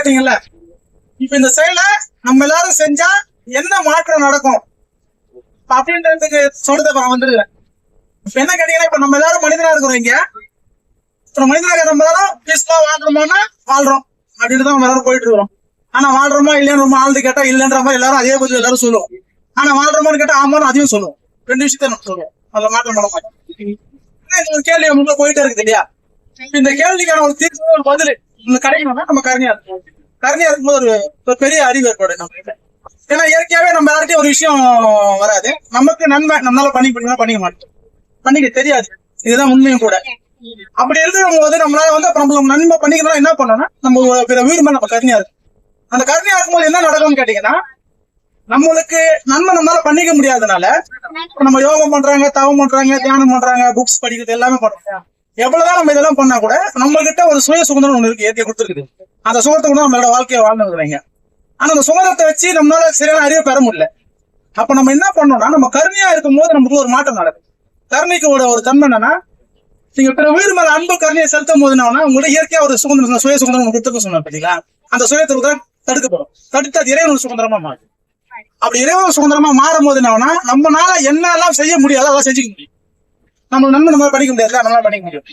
கேட்டீங்கல்ல? இப்ப இந்த செயலை நம்ம எல்லாரும் செஞ்சா என்ன மாற்றம் நடக்கும்? அப்படின்றதுக்கு சொல்றத வந்துருவேன் இப்ப என்ன கேட்டீங்கன்னா இப்ப நம்ம எல்லாரும் மனிதனா இருக்கிறோம் இங்க. இப்ப மனிதனாக நம்ம எல்லாரும் பீஸ்ஃபுல்லா வாழ்றோமோன்னா வாழ்றோம். அப்படின்னு தான் நம்ம எல்லாரும் போயிட்டு இருக்கிறோம். ஆனா வாழ்றோமா இல்லையான்னு ரொம்ப ஆழ்ந்து கேட்டா இல்லைன்ற மாதிரி எல்லாரும் அதே கொஞ்சம் எல்லாரும் சொல்லுவோம். ஆனா வாழ்றோமான்னு கேட்டா ஆமான்னு அதையும் சொல்லுவோம். ரெண்டு விஷயத்த நம்ம சொல்லுவோம். அதுல மாற்றம் பண்ண இந்த ஒரு கேள்வி உங்களுக்கு போயிட்டே இருக்குது இல்லையா? இப்ப இந்த கேள்விக்கான ஒரு தீர்வு ஒரு பதில் இந்த கிடைக்கணும்னா நம்ம கருணையா இருக்கும் கருணையா இருக்கும்போது ஒரு பெரிய அறிவு ஏற்படும் நம்ம கிட்ட. ஏன்னா இயற்கையாவே நம்ம யார்கிட்டயும் ஒரு விஷயம் வராது. நமக்கு நன்மை நம்மளால பண்ணி பண்ணிக்க பண்ணிக்க மாட்டோம். பண்ணிக்க தெரியாது. இதுதான் உண்மையும் கூட. அப்படி இருக்கும் போது நம்மளால வந்து அப்புறம் நம்ம நன்மை பண்ணிக்கணும் என்ன பண்ணோம்னா நம்ம பிற உயிர் மேல நம்ம கருணையா இருக்கும். அந்த கருணையா இருக்கும்போது என்ன நடக்கும்னு கேட்டீங்கன்னா நம்மளுக்கு நன்மை நம்மளால பண்ணிக்க முடியாதனால இப்ப நம்ம யோகம் பண்றாங்க தவம் பண்றாங்க தியானம் பண்றாங்க புக்ஸ் படிக்கிறது எல்லாமே பண்றாங்க எவ்வளவுதான் நம்ம இதெல்லாம் பண்ணா கூட நம்ம கிட்ட ஒரு சுய சுதந்திரம் ஒண்ணு இருக்கு இயற்கை கொடுத்துருக்குது. அந்த சுகத்தை கூட நம்மளோட வாழ்க்கையை வாழ்ந்துருக்குறீங்க. ஆனா அந்த சுகத்தை வச்சு நம்மளால சரியான அறிவை பெற முடியல. அப்ப நம்ம என்ன பண்ணோம்னா நம்ம கருணையா இருக்கும் போது நமக்கு ஒரு மாற்றம் நடக்கும். கருணைக்கு ஒரு ஒரு தன்மை என்னன்னா நீங்க பிற உயிர் மேல அன்பு கருணையை செலுத்தும் போது என்ன உங்களோட இயற்கையா ஒரு சுதந்திரம் சுய சுதந்திரம் கொடுத்துருக்க சொன்ன பாத்தீங்களா? அந்த சுயத்துக்கு தான் தடுக்கப்படும். தடுத்து அது இறைவன் சுதந்திரமா மாறும். அப்படி இறைவன் சுதந்திரமா மாறும் போது என்னன்னா நம்மளால என்னெல்லாம் செய்ய முடியாதோ அதெல்லாம் செஞ்சுக்க முடியும். நம்ம நன்மை நம்ம படிக்க முடியாது நம்மளால படிக்க முடியும்.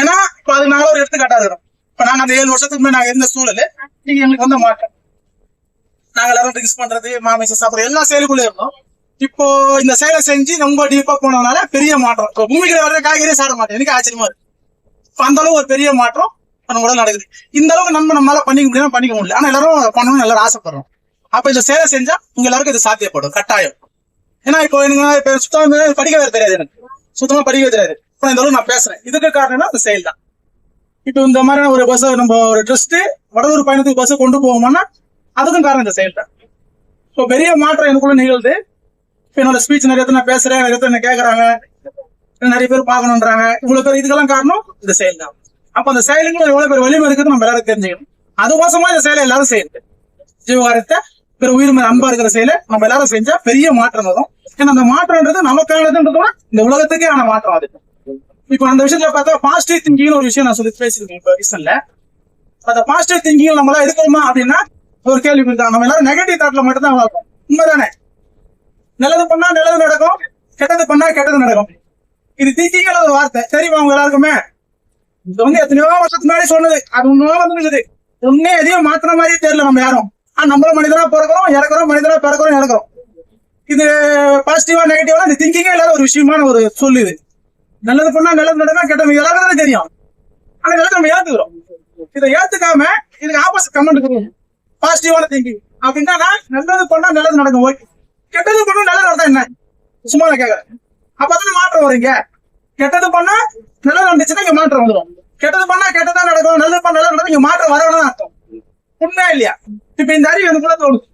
ஏன்னா இப்ப அது நாங்கள ஒரு எடுத்துக்காட்டா இருக்கிறோம் இப்ப நாங்க அந்த ஏழு வருஷத்துக்கு முன்னாடி நாங்க இருந்த சூழல் நீங்க எங்களுக்கு வந்த மாற்றம். நாங்க எல்லாரும் ட்ரிங்க்ஸ் பண்றது மாமிசம் சாப்பிடுறது எல்லா செயலுக்குள்ளே இருந்தோம். இப்போ இந்த செயலை செஞ்சு ரொம்ப டீப்பா போனதுனால பெரிய மாற்றம். இப்போ பூமிக்கு வர்ற காய்கறியே சாப்பிட மாட்டேன். எனக்கு ஆச்சரியமா இருக்கு. இப்போ அந்த அளவு ஒரு பெரிய மாற்றம் நம்ம உடல் நடக்குது. இந்த அளவுக்கு நம்ம நம்மளால பண்ணிக்க முடியும் பண்ணிக்க முடியல. ஆனா எல்லாரும் பண்ணணும்னு எல்லாரும் ஆசைப்படுறோம். அப்ப இந்த செயலை செஞ்சா உங்க எல்லாருக்கும் இது சாத்தியப்படும். கட்டாயம். ஏன்னா இப்போ எனக்கு சுத்தம் படிக்க வேற தெரியாது எனக்கு. சுத்தமா படிக்கவே தெரியாது இப்போ இந்த அளவுக்கு நான் பேசுறேன். இதுக்கு காரணம்னா அந்த செயல் தான். இப்போ இந்த மாதிரியான ஒரு பஸ் நம்ம ஒரு ட்ரெஸ்ட் வடலூர் பயணத்துக்கு பஸ் கொண்டு போவோம்னா அதுக்கும் காரணம் இந்த செயல் தான். இப்போ பெரிய மாற்றம் எனக்குள்ள நிகழ்ந்து இப்போ என்னோட ஸ்பீச் நிறைய இடத்துல நான் பேசுறேன் நிறைய இடத்துல என்ன கேட்கறாங்க நிறைய பேர் பார்க்கணுன்றாங்க. இவ்வளவு பேர் இதுக்கெல்லாம் காரணம் இந்த செயல் தான். அப்ப அந்த செயலுக்கு எவ்வளவு பேர் வலிமை இருக்குது நம்ம எல்லாரும் தெரிஞ்சுக்கணும். அதுக்கோசமா இந்த செயலை எல்லாரும் செய்யுது ஜீவகாரத்தை பிற உயிர் மேல அன்பா இருக்கிற செயலை நம்ம எல்லாரும் செஞ்சா பெரிய மாற்றம் வரும். ஏன்னா அந்த மாற்றம்ன்றது நமக்கானதுன்றதோட இந்த உலகத்துக்கே ஆன மாற்றம் அது. இப்போ அந்த விஷயத்துல பார்த்தா பாசிட்டிவ் திங்கிங் ஒரு விஷயம் நான் சொல்லி பேசியிருக்கேன் இப்போ ரீசன்ல அந்த பாசிட்டிவ் திங்கிங் நம்மளா இருக்கணுமா அப்படின்னா ஒரு கேள்வி இருக்கு நம்ம எல்லாரும் நெகட்டிவ் தாட்ல மட்டும் தான் வளர்ப்போம் உண்மைதானே? நல்லது பண்ணா நல்லது நடக்கும் கெட்டது பண்ணா கெட்டது நடக்கும். இது திங்கிங் ஒரு வார்த்தை. தெரியுமா உங்க எல்லாருக்குமே? இது வந்து எத்தனையோ வருஷத்துக்கு முன்னாடி சொன்னது. அது உண்மையா வந்துருக்குது ஒன்னே எதையும் மாத்திர மாதிரியே தெரியல நம்ம யாரும். ஆனா நம்மள மனிதனா பிறக்கிறோம் இறக்குறோம் மனிதனா பிறக்கிறோம் இறக்குறோம். இது பாசிட்டிவா நெகட்டிவா இந்த திங்கிங்கே இல்லாத ஒரு விஷயமான ஒரு சொல்லு இது. நல்லது பண்ணா நல்லது நடக்கும் கெட்டது எல்லாருக்கும் தெரியும். ஆனா இதெல்லாம் நம்ம ஏத்துக்கிறோம். இதை ஏத்துக்காம இதுக்கு ஆப்போசிட் கமெண்ட் பாசிட்டிவான திங்கிங் அப்படின்னா நல்லது பண்ணா நல்லது நடக்கும். ஓகே கெட்டது பண்ணும் நல்லது நடந்தா என்ன? சும்மா நான் கேட்கறேன் அப்பதான் மாற்றம் வருங்க கெட்டது பண்ணா நல்லது நடந்துச்சுன்னா இங்க மாற்றம் வந்துடும் கெட்டது பண்ணா கெட்டதா நடக்கும் நல்லது பண்ணா நல்லது நடக்கும் இங்க மாற்றம் வரணும்னு அர்த்தம். உண்மையா இல்லையா? இப்ப இந்த அறிவு எனக்குள்ள தோணுது.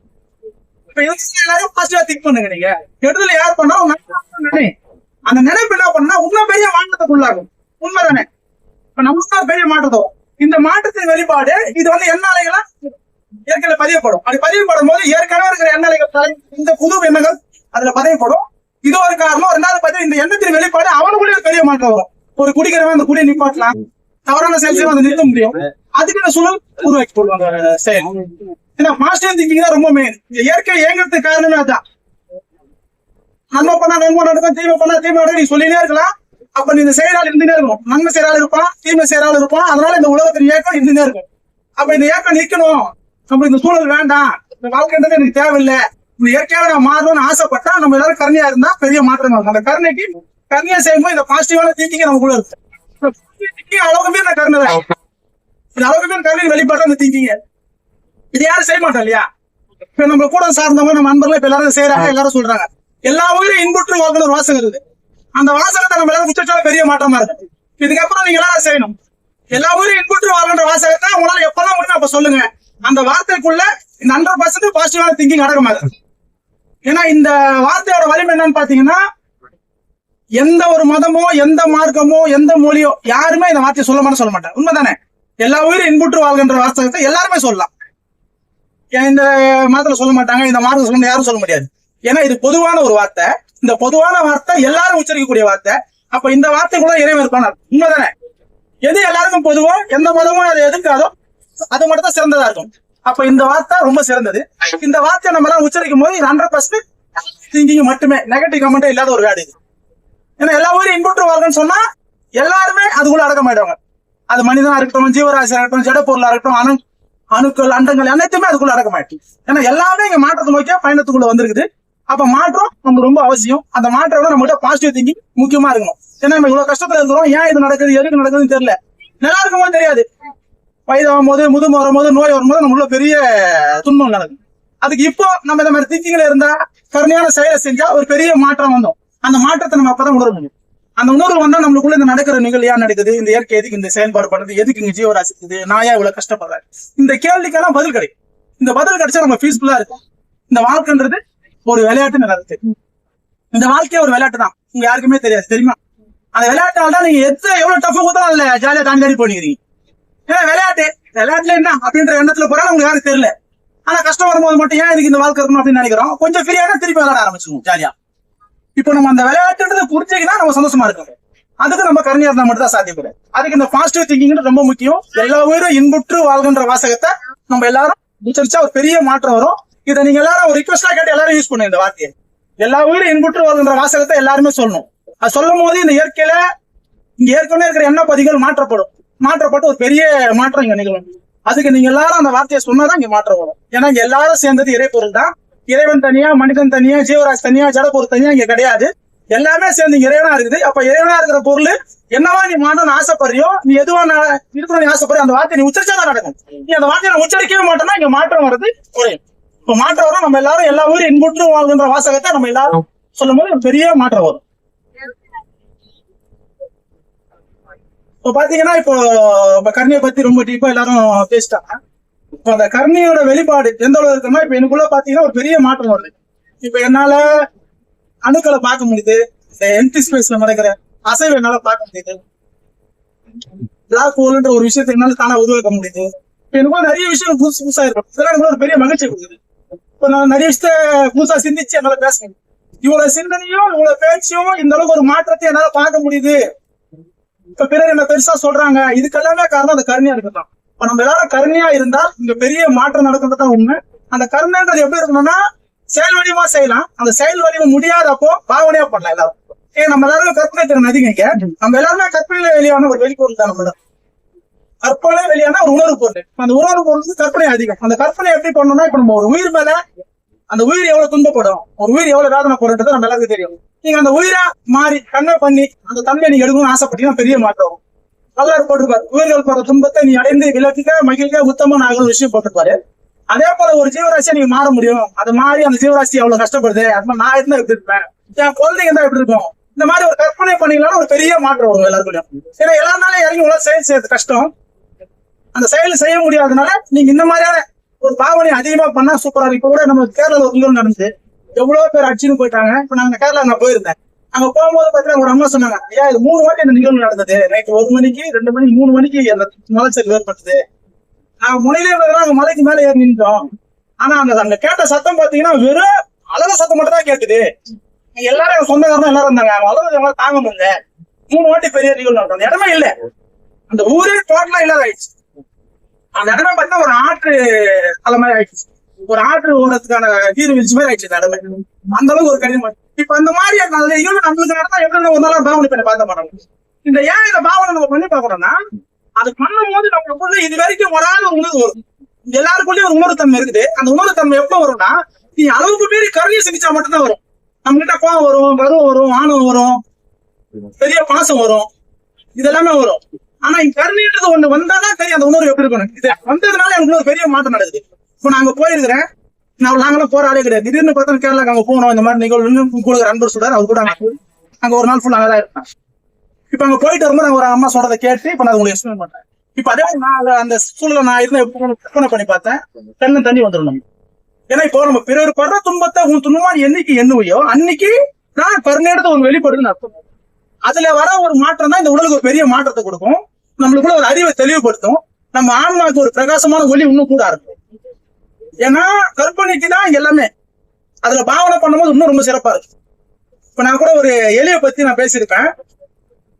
இப்ப எல்லாரும் பாசிட்டிவா திங்க் பண்ணுங்க நீங்க? கெடுதல யார் பண்ணா நினை அந்த நினைப்பு என்ன பண்ணா இன்னும் பெரிய மாற்றத்துக்குள்ளாகும் உண்மைதானே? இப்ப நமக்கு பெரிய மாற்றத்தோ? இந்த மாற்றத்தின் வெளிப்பாடு இது வந்து எண்ணாலைகளா இயற்கையில பதியப்படும். அப்படி பதியப்படும் போது ஏற்கனவே இருக்கிற எண்ணாலைகள் இந்த புது எண்ணங்கள் அதுல பதியப்படும். இது ஒரு காரணம். ரெண்டாவது பார்த்தா இந்த எண்ணத்தின் வெளிப்பாடு அவனுக்குள்ளே பெரிய மாற்றம் வரும். ஒரு குடிக்கிறவன் அந்த குடியை நிப்பாட்டலாம். தவறான செயல் செய்வோம் அதை நிறுத்த முடியும். அதுக்கு சூழல் உருவாக்கி போடுவாங்க செயல். ஏன்னா மாஸ்டர் திங்கிங் தான் ரொம்ப மெயின் இயற்கை இயங்குறதுக்கு காரணமே அதான் நன்மை பண்ணா நன்மை நடக்கும் தீமை பண்ணா தீமை நடக்கும். நீ சொல்லினே இருக்கலாம். அப்ப நீ இந்த செயலால் இருந்துனே இருக்கும் நன்மை செய்யறாள் இருப்பான் தீமை செய்யறாள் இருப்பான். அதனால இந்த உலகத்தின் இயக்கம் இருந்துனே இருக்கும். அப்ப இந்த இயக்கம் நிக்கணும். நம்ம இந்த சூழல் வேண்டாம். இந்த வாழ்க்கைன்றது எனக்கு தேவையில்லை. இப்படி இயற்கையாக நான் மாறணும்னு ஆசைப்பட்டா நம்ம எல்லாரும் கருணையா இருந்தா பெரிய மாற்றங்கள் இருக்கும் அந்த கருணைக்கு கருணையா செய்யும்போது இந்த பாசிட்டிவான திங்கிங் நமக்குள்ள இருக்கு அளவுக்கு மீறின கருணை தான் இந்த அளவுக்கு கருணை வெளிப்பாடு அந்த திங்கிங்க இது யாரும் செய்ய மாட்டோம் இல்லையா? இப்ப நம்ம கூட சார்ந்தவங்க நம்ம நண்பர்கள் இப்ப எல்லாரும் செய்யறாங்க எல்லாரும் சொல்றாங்க. எல்லா உயிரும் இன்புற்று வாழ்க்கை ஒரு வாசகம் இருக்குது. அந்த வாசகத்தை நம்ம எல்லாரும் உச்சத்தால பெரிய மாற்றமா இருக்கு. இதுக்கப்புறம் நீங்க எல்லாரும் செய்யணும். எல்லா உயிரும் இன்புற்று வாழ்கின்ற வாசகத்தை உங்களால எப்பெல்லாம் முடியும் அப்ப சொல்லுங்க. அந்த வார்த்தைக்குள்ள இந்த ஹண்ட்ரட் பர்சன்ட் பாசிட்டிவான திங்கிங் அடக்கமா இருக்கு. ஏன்னா இந்த வார்த்தையோட வலிமை என்னன்னு பாத்தீங்கன்னா எந்த ஒரு மதமோ எந்த மார்க்கமோ எந்த மொழியோ யாருமே இந்த வார்த்தையை சொல்ல மாட்டேன் சொல்ல மாட்டாங்க. உண்மைதானே? எல்லா உயிரும் இன்புற்று வாழ்கின்ற வாசகத்தை எல்லாருமே சொல்லலாம். ஏன் இந்த மதத்துல சொல்ல மாட்டாங்க? இந்த மாதத்துல சொல்ல யாரும் சொல்ல முடியாது. ஏன்னா இது பொதுவான ஒரு வார்த்தை. இந்த பொதுவான வார்த்தை எல்லாரும் உச்சரிக்கக்கூடிய வார்த்தை. அப்ப இந்த வார்த்தை கூட இறைவன் இருப்பான் உண்மைதானே? எது எல்லாருக்கும் பொதுவோ எந்த மதமும் அதை எதிர்க்காதோ அது மட்டும் தான் சிறந்ததா இருக்கும். அப்ப இந்த வார்த்தை ரொம்ப சிறந்தது. இந்த வார்த்தையை நம்ம எல்லாம் உச்சரிக்கும் போது ஹண்ட்ரட் பர்சன்ட் திங்கிங் மட்டுமே. நெகட்டிவ் கமெண்ட்டே இல்லாத ஒரு வேர்டு இது. ஏன்னா எல்லா ஊரும் இன்புற்று வாழ்க்கன்னு சொன்னா எல்லாருமே அதுக்குள்ள அடக்கமாயிடுவாங்க அது மனிதனா இருக்கட்டும் ஜீவராசியா இருக்கட்டும் ஜட பொருளா இருக்கட்டும் அணு அணுக்கள் அண்டங்கள் அனைத்துமே அதுக்குள்ள அடக்கமாயிட்டு ஏன்னா எல்லாமே இங்க மாற்றத்தை நோக்கியா பயணத்துக்குள்ள வந்திருக்குது. அப்ப மாற்றம் நமக்கு ரொம்ப அவசியம். அந்த மாற்றம் விட நம்மகிட்ட பாசிட்டிவ் திங்கிங் முக்கியமா இருக்கணும். ஏன்னா நம்ம இவ்வளவு கஷ்டத்துல இருக்கிறோம். ஏன் இது நடக்குது? எதுக்கு நடக்குதுன்னு தெரியல. நல்லா இருக்குமோ தெரியாது. வயதாகும் போது முதுமை வரும்போது நோய் வரும்போது நம்மளுள்ள பெரிய துன்பம் நடக்குது. அதுக்கு இப்போ நம்ம இந்த மாதிரி திங்கிங்ல இருந்தா கருணையான செயலை செஞ்சா ஒரு பெரிய மாற்றம் வந்தோம் அந்த மாற்றத்தை நம்ம அப்பதான் உணர முடியும் அந்த உணர்வு வந்தா நம்மளுக்குள்ள இந்த நடக்கிற நிகழ்வு ஏன் நடக்குது? இந்த இயற்கை எதுக்கு இந்த செயல்பாடு பண்ணுது எதுக்கு இங்க ஜீவராசி இருக்குது? நான் ஏன் இவ்வளவு கஷ்டப்படுறேன்? இந்த கேள்விக்கெல்லாம் பதில் கிடைக்கும். இந்த பதில் கிடைச்சா நம்ம பீஸ்ஃபுல்லா இருக்கும் இந்த வாழ்க்கைன்றது ஒரு விளையாட்டு நடக்குது இந்த வாழ்க்கையே ஒரு விளையாட்டு தான் உங்க யாருக்குமே தெரியாது. தெரியுமா? அந்த விளையாட்டால தான் நீங்க எத்த எவ்வளவு டஃப் கொடுத்தாலும் அதுல ஜாலியா தாண்டி தாண்டி போனீங்க ஏன்னா விளையாட்டு. விளையாட்டுல என்ன? அப்படின்ற எண்ணத்துல போறா உங்களுக்கு யாரும் தெரியல. ஆனா கஷ்டம் வரும்போது மட்டும் ஏன் இதுக்கு இந்த வாழ்க்கை இருக்கணும் அப்படின்னு நினைக்கிறோம்? கொஞ்சம் ஃப்ரீயான திருப்பி விளையாட ஆரம்பிச்சிருவோம் ஜாலியா இப்போ நம்ம அந்த விளையாட்டுன்றதை புரிஞ்சுக்கினா நம்ம சந்தோஷமா இருக்கோம் அதுக்கு நம்ம கருணையா இருந்தா மட்டும் தான் சாத்தியப்படும் அதுக்கு இந்த பாசிட்டிவ் திங்கிங் ரொம்ப முக்கியம். எல்லா உயிரும் இன்புற்று வாழ்கின்ற வாசகத்தை நம்ம எல்லாரும் உச்சரிச்சா ஒரு பெரிய மாற்றம் வரும். இதை நீங்க எல்லாரும் ஒரு ரிக்வஸ்டா கேட்டு எல்லாரும் யூஸ் பண்ணுங்க இந்த வார்த்தையை. எல்லா உயிரும் இன்புற்று வாழ்கின்ற வாசகத்தை எல்லாருமே சொல்லணும். அது சொல்லும் போது இந்த இயற்கையில இங்க ஏற்கனவே இருக்கிற எண்ண பதிகள் மாற்றப்படும். மாற்றப்பட்டு ஒரு பெரிய மாற்றம் இங்க நிகழும். அதுக்கு நீங்க எல்லாரும் அந்த வார்த்தையை சொன்னாதான் இங்க மாற்றம் வரும். ஏன்னா இங்க எல்லாரும் சேர்ந்தது இறைப்பொருள் தான் இறைவன் தனியா மனிதன் தனியா ஜீவராஜ் தனியா ஜடப்பொருள் தனியா இங்க கிடையாது. எல்லாமே சேர்ந்து இறைவனா இருக்குது. அப்ப இறைவனா இருக்கிற பொருள் என்னவா நீ மாட்டணும் ஆசைப்படுறியோ நீ எதுவா இருக்கணும் நீ ஆசைப்படுற அந்த வார்த்தை நீ உச்சரிச்சா தான் நடக்கும். நீ அந்த வார்த்தையை நான் உச்சரிக்கவே மாட்டேன்னா இங்க மாற்றம் வருது குறையும். இப்ப மாற்றம் வரும் நம்ம எல்லாரும் எல்லா ஊரும் இன்புற்று வாழ்கின்ற வாசகத்தை நம்ம எல்லாரும் சொல்லும் போது பெரிய மாற்றம் வரும். இப்போ பாத்தீங்கன்னா இப்போ கருணையை பத்தி ரொம்ப டீப்பா எல்லாரும் பேசிட்டாங்க. இப்ப அந்த கருணையோட வெளிப்பாடு எந்த அளவு இருக்குன்னா இப்ப எனக்குள்ள பாத்தீங்கன்னா ஒரு பெரிய மாற்றம் வருது. இப்ப என்னால அணுக்களை பார்க்க முடியுது. இந்த எம்டி ஸ்பேஸ்ல நடக்கிற அசைவை என்னால பார்க்க முடியுது. பிளாக் ஹோல்ன்ற ஒரு விஷயத்தை என்னால தானா உருவாக்க முடியுது. இப்ப எனக்குள்ள நிறைய விஷயம் புதுசு புதுசா இருக்கும். இதெல்லாம் எனக்கு ஒரு பெரிய மகிழ்ச்சி கொடுக்குது. இப்ப நான் நிறைய விஷயத்த புதுசா சிந்திச்சு என்னால பேச முடியும் இவ்வளவு சிந்தனையும் இவ்வளவு பேச்சும் இந்த அளவுக்கு ஒரு மாற்றத்தை என்னால பார்க்க முடியுது. இப்ப பிறர் என்ன பெருசா சொல்றாங்க இதுக்கெல்லாமே காரணம் அந்த கருணையா இருக்கட்டும். இப்ப நம்ம எல்லாரும் கருணையா இருந்தா இங்க பெரிய மாற்றம் நடக்குன்றதான் உண்மை. அந்த கருணைன்றது எப்படி இருக்கணும்னா செயல் வடிவமா செய்யலாம். அந்த செயல் வடிவம் முடியாதப்போ பாவனையா பண்ணலாம் எல்லாரும். ஏன் நம்ம எல்லாருமே கற்பனை திறன் அதிகங்க நம்ம எல்லாருமே கற்பனையில வெளியான ஒரு வெளிப்பொருள் தான் நம்ம கற்பனை வெளியான ஒரு உணர்வு பொருள். அந்த உணர்வு பொருள் கற்பனை அதிகம். அந்த கற்பனை எப்படி பண்ணணும்னா இப்ப நம்ம ஒரு உயிர் மேல அந்த உயிர் எவ்வளவு துன்பப்படும்? ஒரு உயிர் எவ்வளவு வேதனை போடுறது நம்ம எல்லாருக்கும் தெரியும். நீங்க அந்த உயிரா மாறி கண்ணை பண்ணி அந்த தன்மையை நீங்க எடுக்கணும்னு ஆசைப்பட்டீங்கன்னா பெரிய மாற்றம் வரும் வல்லார் போட்டிருப்பாரு. உயிர்கள் போற துன்பத்தை நீ அடைந்து விலக்கிக்க மகிழ்க உத்தம நாகல் விஷயம் போட்டிருப்பாரு. அதே போல ஒரு ஜீவராசியை நீங்க மாற முடியும். அது மாறி அந்த ஜீவராசி அவ்வளவு கஷ்டப்படுது. அது மாதிரி நான் இருந்தா எப்படி இருப்பேன்? என் குழந்தைங்க தான் எப்படி இருக்கும்? இந்த மாதிரி ஒரு கற்பனை பண்ணீங்கன்னா ஒரு பெரிய மாற்றம் வரும் எல்லாருக்கும் ஏன்னா எல்லாருனாலும் இறங்கி உள்ள செயல் செய்யறது கஷ்டம். அந்த செயல் செய்ய முடியாதனால நீங்க இந்த மாதிரியான ஒரு பாவனை அதிகமா பண்ணா சூப்பரா இருக்கும். கூட நம்ம கேரளாவில் ஒரு நடந்து நடந்துச்சு. எவ்வளவு பேர் அடிச்சுன்னு போயிட்டாங்க. இப்ப நாங்க கேரளா நான் போயிருந்தேன். அங்க போகும்போது பாத்தீங்கன்னா ஒரு அம்மா சொன்னாங்க ஐயா இது மூணு வாட்டி இந்த நிகழ்வு நடந்தது. நைட் ஒரு மணிக்கு ரெண்டு மணிக்கு மூணு மணிக்கு அந்த மலைச்சல் ஏற்பட்டது. நாங்க முனையில இருந்ததுனா அங்க மலைக்கு மேல ஏறி நின்றோம் ஆனா அந்த அங்க கேட்ட சத்தம் பாத்தீங்கன்னா வெறும் அழக சத்தம் மட்டும் தான் கேட்டுது எல்லாரும் எங்க சொந்தக்காரங்க எல்லாரும் இருந்தாங்க. அவங்க அழகு தாங்க முடியல. மூணு வாட்டி பெரிய நிகழ்வு நடந்தது. அந்த இடமே இல்ல. அந்த ஊரே டோட்டலா இல்லாத ஆயிடுச்சு. அந்த இடமே பார்த்தா ஒரு ஆற்று தலை மாதிரி ஆயிடுச்சு. ஒரு ஆற்று ஓடுறதுக்கான நீர் வீழ்ச்சி மாதிரி ஆயிடுச்சு நடமை அந்த அளவுக்கு ஒரு கடினம் இப்ப அந்த மாதிரி அந்த நிகழ்வு நம்மளுக்கு நடந்தா எப்படி ஒரு நாள் பாவனை பண்ணி பார்த்த மாட்டோம் இந்த ஏன் இந்த பாவனை நம்ம பண்ணி பார்க்கணும்னா அது பண்ணும்போது நம்மளுக்குள்ள இது வரைக்கும் ஒரு ஆள் உணர்வு வரும். எல்லாருக்குள்ளயும் ஒரு உணர்வுத்தன்மை இருக்குது. அந்த உணர்வுத்தன்மை எப்ப வரும்னா நீ அளவுக்கு மீறி கருணையை சிந்திச்சா மட்டும்தான் வரும். நம்ம கிட்ட கோவம் வரும் வரும் வரும் ஆணவம் வரும் பெரிய பாசம் வரும். இதெல்லாமே வரும். ஆனா இந்த கருணைன்றது ஒண்ணு வந்தாதான் தெரியும் அந்த உணர்வு எப்படி இருக்கணும் இது வந்ததுனால எனக்கு ஒரு பெரிய மாற்றம் நடக்குது. இப்போ நான் அங்க போயிருக்கிறேன். நான் நாங்களும் போற ஆளே கிடையாது. திடீர்னு பார்த்தா கேரளாக்கு அங்க போனோம் இந்த மாதிரி நிகழ்வு. கூட அன்பர் சொல்றாரு அவர் கூட அங்க ஒரு நாள் ஃபுல்லா அங்கதான் இருப்பேன். இப்ப அங்க போயிட்டு வரும்போது நான் ஒரு அம்மா சொல்றதை கேட்டு இப்ப நான் உங்களுக்கு எக்ஸ்பிளைன் பண்றேன். இப்ப அதே நான் அந்த சூழல நான் இருந்த கற்பனை பண்ணி பார்த்தேன். கண்ணு தண்ணி வந்துடும் நம்ம. ஏன்னா இப்போ நம்ம பிறர் படுற துன்பத்தை உன் துன்பமா என்னைக்கு எண்ணுவையோ அன்னைக்கு நான் கருணையிடத்தை ஒரு வெளிப்படுதுன்னு அர்த்தம். அதுல வர ஒரு மாற்றம் தான் இந்த உடலுக்கு ஒரு பெரிய மாற்றத்தை கொடுக்கும். நம்மளுக்குள்ள ஒரு அறிவை தெளிவுபடுத்தும். நம்ம ஆன்மாவுக்கு ஒரு பிரகாசமான ஒளி இன்னும் கூட இருக்கும் ஏன்னா கற்பனைக்கு தான் எல்லாமே. அதுல பாவனை பண்ணும்போது இன்னும் ரொம்ப சிறப்பா இருக்கு. இப்ப நான் கூட ஒரு எலியை பத்தி நான் பேசியிருப்பேன்.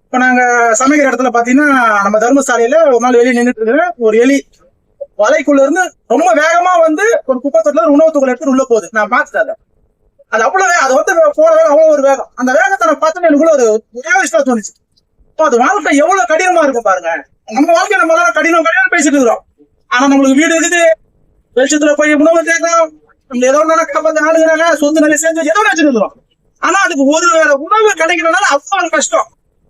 இப்ப நாங்க சமைக்கிற இடத்துல பாத்தீங்கன்னா நம்ம தர்மசாலையில ஒரு நாள் வெளியே நின்றுட்டு இருக்கிறேன் ஒரு எலி வலைக்குள்ள இருந்து ரொம்ப வேகமா வந்து ஒரு குப்பை உணவு துகள் எடுத்து உள்ள போகுது. நான் பார்த்துட்டேன் அது. அவ்வளவு அது வந்து போன வேகம் அவ்வளவு ஒரு வேகம். அந்த வேகத்தை நான் பார்த்து எனக்குள்ள ஒரு ஒரே விஷயம் தோணுச்சு. இப்போ அது வாழ்க்கை எவ்வளவு கடினமா இருக்கும் பாருங்க. நம்ம வாழ்க்கை நம்ம கடினம் கடினம் பேசிட்டு இருக்கிறோம். ஆனா நம்மளுக்கு வீடு இருக்குது வெளிச்சத்துல போய் உணவு கேட்கலாம். நம்ம ஏதோ நடக்க பார்த்து ஆளுகிறாங்க சொந்த நிலை சேர்ந்து ஏதோ நினைச்சிட்டு இருக்கிறோம் ஆனா அதுக்கு ஒரு வேளை உணவு கிடைக்கணும்னால அவ்வளவு கஷ்டம்.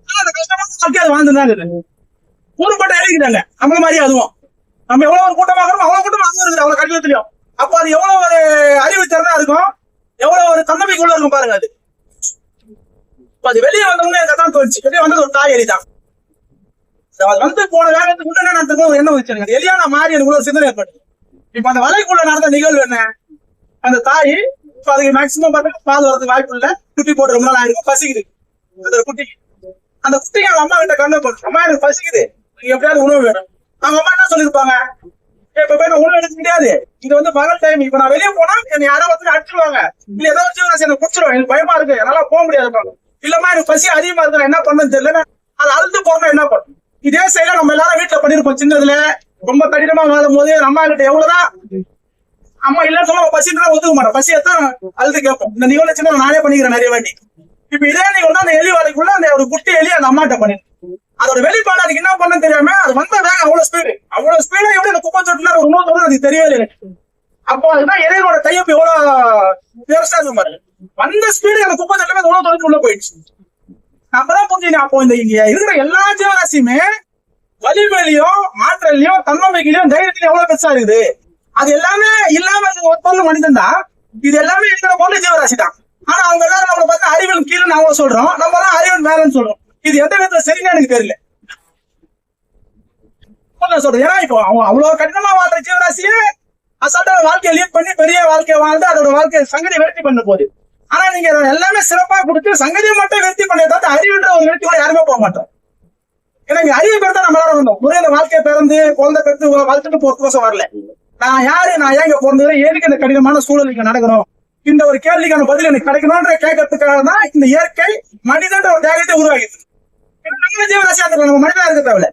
ஆனா அந்த கஷ்டமான வாழ்க்கை அது வாழ்ந்துருந்தாங்க இருக்குது. ஊருப்பட்ட எழுதிக்கிட்டாங்க நம்மள மாதிரி அதுவும். நம்ம எவ்வளவு ஒரு கூட்டமா அவ்வளவு கூட்டம் அதுவும் இருக்குது அவ்வளவு தெரியும் அப்ப அது எவ்வளவு ஒரு அறிவு திறனா இருக்கும்? எவ்வளவு ஒரு தன்னம்பிக்கையுள்ள இருக்கும் பாருங்க அது. இப்ப அது வெளியே வந்தவங்க எனக்கு தான் தோணுச்சு. வெளியே வந்தது ஒரு தாய் எலி தான் அது வந்து போன வேகத்துக்கு முன்னாடி நான் திரும்ப ஒரு எண்ணம் வச்சிருக்கேன் எலியா நான் மாறி எனக்குள்ள ஒரு சிந்தனை ஏற்பட்டு இப்ப அந்த வலைக்குள்ள நடந்த நிகழ்வு என்ன? அந்த தாய் இப்ப அதுக்கு மேக்சிமம் பார்த்தா பால் வரதுக்கு வாய்ப்பு இல்ல. குட்டி போட்டு ரொம்ப நாள் ஆயிருக்கும். பசிக்குது. அந்த குட்டி. அந்த குட்டிக்கு அவங்க அம்மா கிட்ட கண்ணு போட்டு அம்மா எனக்கு பசிக்குது. நீங்க எப்படியாவது உணவு வேணும். அவங்க அம்மா என்ன சொல்லிருப்பாங்க இப்ப போய் நான் உணவு எடுக்க முடியாது. இது வந்து பகல் டைம் இப்ப நான் வெளியே போனா என்னை யாரோ வந்து அடிச்சிருவாங்க. இல்ல ஏதோ வச்சு எனக்கு பிடிச்சிருவாங்க எனக்கு பயமா இருக்கு. என்னால போக முடியாது. இல்லம்மா எனக்கு பசி அதிகமா இருக்கு. என்ன பண்ணேன்னு தெரியல அது அழுது போறேன் என்ன பண்ணும்? இதே செயல நம்ம எல்லாரும் வீட்டுல பண்ணிருப்போம். சின்னதுல ரொம்ப கடினமா வாழும் போது அம்மா கிட்ட எவ்வளவுதான் அம்மா இல்லன்னு சொன்னா பசின்றா ஒத்துக்க மாட்டேன். பசி எத்தான் அழுது கேட்போம். இந்த நிகழ்ச்சி சின்ன நானே பண்ணிக்கிறேன் நிறைய வாட்டி. இப்ப இதே நிகழ்வு அந்த எலி வாழைக்குள்ள அந்த ஒரு குட்டி எலி அந்த அம்மாட்ட பண்ணி அதோட வெளிப்பாடு அதுக்கு என்ன பண்ண தெரியாம அது வந்த வேகம் அவ்வளவு ஸ்பீடு அவ்வளவு ஸ்பீடா எப்படி அந்த குப்பை சொட்டுல ஒரு நூறு சொல்றது அதுக்கு தெரியவே இல்லை. அப்போ அதுதான் இறைவனோட கையப்பு எவ்வளவு பெருசா இருக்கு பாருங்க வந்த ஸ்பீடு அந்த குப்பை சொட்டுல உணவு தொழில் உள்ள போயிடுச்சு. அப்பதான் புரிஞ்சு அப்போ இந்த இருக்கிற எல்லா ஜீவராசியுமே வலிமையிலையும் ஆற்றலையும் தன்னம்பிக்கையிலையும் தைரியத்திலையும் எவ்வளவு பெருசா இருக்குது? அது எல்லாமே இல்லாம ஒரு பொருள் மனிதன் தான் இது எல்லாமே இருக்கிற பொருள் ஜீவராசி தான் ஆனா அவங்க எல்லாரும் நம்மளை பார்த்து அறிவியல் கீழே நாம சொல்றோம். நம்ம எல்லாம் அறிவியல் மேலன்னு சொல்றோம். இது எந்த விதத்துல சரின்னு எனக்கு தெரியல. சொல்றேன். ஏன்னா இப்போ அவன் அவ்வளவு கடினமா வாழ்ற ஜீவராசியே அசால்ட்டா வாழ்க்கையை லீட் பண்ணி பெரிய வாழ்க்கையை வாழ்ந்து அதோட வாழ்க்கையை சங்கதி வெற்றி பண்ண போகுது. ஆனா நீங்க எல்லாமே சிறப்பா கொடுத்து சங்கதியை மட்டும் வெற்றி பண்ண தவிர அறிவுன்ற ஒரு வெற்றி கூட யாருமே போக மாட்டோம். ஏன்னா இங்க அறிவு பெருந்தா நம்ம எல்லாரும் வந்தோம் முறையில வாழ்க்கையை பிறந்து குழந்தை பிறந்து வளர்த்துட்டு போறதுக்கோசம் வரல. நான் யாரு நான் ஏங்க இங்க எதுக்கு இந்த கடினமான சூழல் இங்க நடக்கணும்? இந்த ஒரு கேள்விக்கான பதில் எனக்கு கிடைக்கணும்ன்ற கேட்கறதுக்காக தான் இந்த இயற்கை மனிதன்ற ஒரு தேகத்தை உருவாகிது நம்ம ஜீவராசியா நம்ம மனிதனா இருக்க தேவையில்ல.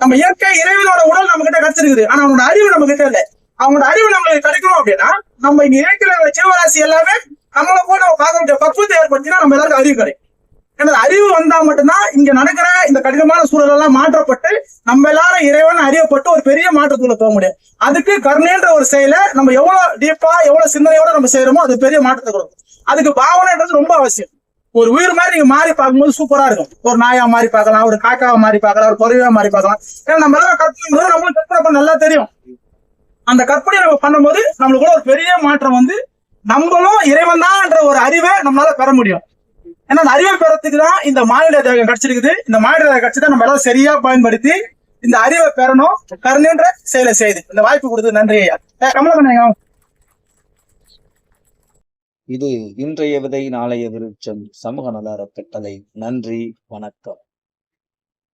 நம்ம இயற்கை இறைவனோட உடல் நம்ம கிட்ட கிடைச்சிருக்குது. ஆனா அவனோட அறிவு நம்ம கிட்ட இல்ல. அவனோட அறிவு நம்மளுக்கு கிடைக்கணும் அப்படின்னா நம்ம இங்க இருக்கிற ஜீவராசி எல்லாமே நம்மளை போய் நம்ம பார்க்க வேண்டிய பக்குவத்தை ஏற்படுத்தினா நம்ம எல்லாருக்கும் அறிவு கிடைக்கும். எனது அறிவு வந்தா மட்டும்தான் இங்க நடக்கிற இந்த கடினமான சூழல் எல்லாம் மாற்றப்பட்டு நம்ம எல்லாரும் இறைவன் அறியப்பட்டு ஒரு பெரிய மாற்றத்துக்குள்ள போக முடியும். அதுக்கு கருணைன்ற ஒரு செயலை நம்ம எவ்வளவு டீப்பா எவ்வளவு சிந்தனையோட நம்ம செய்யறோமோ அது பெரிய மாற்றத்தை கொடுக்கும். அதுக்கு பாவனைன்றது ரொம்ப அவசியம். ஒரு உயிர் மாதிரி நீங்க மாறி பார்க்கும்போது சூப்பரா இருக்கும். ஒரு நாயா மாறி பார்க்கலாம் ஒரு காக்காவை மாறி பார்க்கலாம் ஒரு குறைவா மாறி பார்க்கலாம். ஏன்னா நம்ம எல்லாம் கற்பனை போது நம்மளுக்கு கற்பனை நல்லா தெரியும். அந்த கற்பனை நம்ம பண்ணும்போது நம்மளுக்கு கூட ஒரு பெரிய மாற்றம் வந்து நம்மளும் இறைவன் தான்ன்ற ஒரு அறிவை நம்மளால பெற முடியும். ஏன்னா அந்த அறிவை பெறத்துக்கு தான் இந்த மாநில தேகம் கிடைச்சிருக்குது இந்த மாநில தேகம் கிடைச்சி தான் நம்ம எல்லாம் சரியா பயன்படுத்தி இந்த அறிவை பெறணும். கருணுன்ற செயலை செய்து. இந்த வாய்ப்பு கொடுத்து நன்றி ஐயா. இது இன்றைய விதை நாளைய விருட்சம். சமூக நல அறக்கட்டளை. நன்றி வணக்கம்.